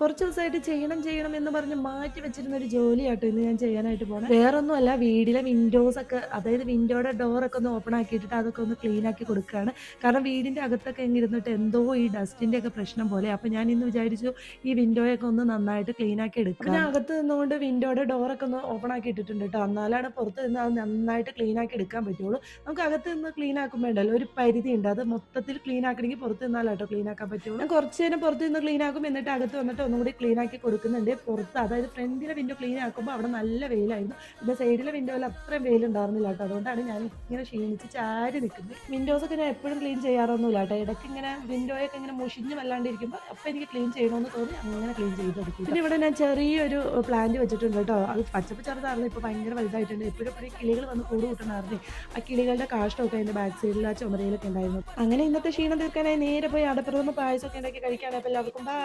കുറച്ച് ദിവസമായിട്ട് ചെയ്യണം ചെയ്യണം എന്ന് പറഞ്ഞ് മാറ്റി വെച്ചിരുന്ന ഒരു ജോലിയാട്ടോ ഇന്ന് ഞാൻ ചെയ്യാനായിട്ട് പോണേ. വേറൊന്നുമല്ല വീടിലെ വിൻഡോസ് ഒക്കെ അതായത് വിൻഡോയുടെ ഡോറൊക്കെ ഒന്ന് ഓപ്പൺ ആക്കിയിട്ടിട്ട് അതൊക്കെ ഒന്ന് ക്ലീൻ ആക്കി കൊടുക്കുകയാണ്. കാരണം വീടിന്റെ അകത്തൊക്കെ എങ്ങിരുന്നിട്ട് എന്തോ ഈ ഡസ്റ്റിന്റെ ഒക്കെ പ്രശ്നം പോലെ. അപ്പം ഞാൻ ഇന്ന് വിചാരിച്ചു ഈ വിൻഡോയൊക്കെ ഒന്ന് നന്നായിട്ട് ക്ലീൻ ആക്കി എടുക്കുക ഞാൻ അകത്ത് നിന്നുകൊണ്ട് വിൻഡോയുടെ ഡോറൊക്കെ ഒന്ന് ഓപ്പൺ ആക്കി ഇട്ടിട്ടുണ്ട് കേട്ടോ എന്നാലാണ് പുറത്ത് നിന്ന് അത് നന്നായിട്ട് ക്ലീൻ ആക്കി എടുക്കാൻ പറ്റുള്ളൂ. നമുക്ക് അകത്ത് നിന്ന് ക്ലീൻ ആക്കുമ്പോൾ ഉണ്ടല്ലോ ഒരു പരിധി ഉണ്ട്. അത് മൊത്തത്തിൽ ക്ലീൻ ആക്കണമെങ്കിൽ പുറത്ത് നിന്നാലാട്ടോ ക്ലീൻ ആക്കാൻ പറ്റുള്ളൂ. ഞാൻ കുറച്ച് നേരം പുറത്ത് നിന്ന് ക്ലീൻ ആക്കും എന്നിട്ട് അകത്ത് വന്നിട്ട് ഒന്നും കൂടി ക്ലീൻ ആക്കി കൊടുക്കുന്നുണ്ട്. പുറത്ത് അതായത് ഫ്രണ്ടിലെ വിൻഡോ ക്ലീൻ ആക്കുമ്പോൾ അവിടെ നല്ല വെയിലായിരുന്നു. പിന്നെ സൈഡിലെ വിൻഡോയിൽ അത്രയും വെയിലുണ്ടായിരുന്നില്ല കേട്ടോ. അതുകൊണ്ടാണ് ഞാൻ ഇങ്ങനെ ക്ഷീണിച്ച് ചാരി നിൽക്കുന്നത്. വിൻഡോസ് ഒക്കെ ഞാൻ എപ്പോഴും ക്ലീൻ ചെയ്യാറൊന്നുമില്ല കേട്ടോ. ഇടയ്ക്ക് ഇങ്ങനെ വിൻഡോയൊക്കെ ഇങ്ങനെ മുഷിഞ്ഞ് വല്ലാണ്ടിരിക്കുമ്പോൾ അപ്പോൾ എനിക്ക് ക്ലീൻ ചെയ്യണമെന്ന് തോന്നി അങ്ങനെ ക്ലീൻ ചെയ്ത് കൊടുക്കും പിന്നെ ഇവിടെ ഞാൻ ചെറിയൊരു പ്ലാന്റ് വെച്ചിട്ടുണ്ട് കേട്ടോ. അത് പച്ചപ്പ് ചെറുതായിരുന്നു ഇപ്പോൾ ഭയങ്കര വലുതായിട്ടുണ്ട്. എപ്പോഴും എപ്പോഴും കിളികൾ വന്ന് കൂട് കൂട്ടണമായിരുന്നു. ആ കിളികളുടെ കാഷ്ടമൊക്കെ അതിന്റെ ബാക്ക് സൈഡിൽ ആ ചുമരയിലൊക്കെ ഉണ്ടായിരുന്നു. അങ്ങനെ ഇന്നത്തെ ക്ഷീണം തീർക്കാനായി നേരെ പോയി അടപ്രഥമ പായസമൊക്കെ ഉണ്ടാക്കി കഴിക്കാനായപ്പോൾ എല്ലാവർക്കും ബൈ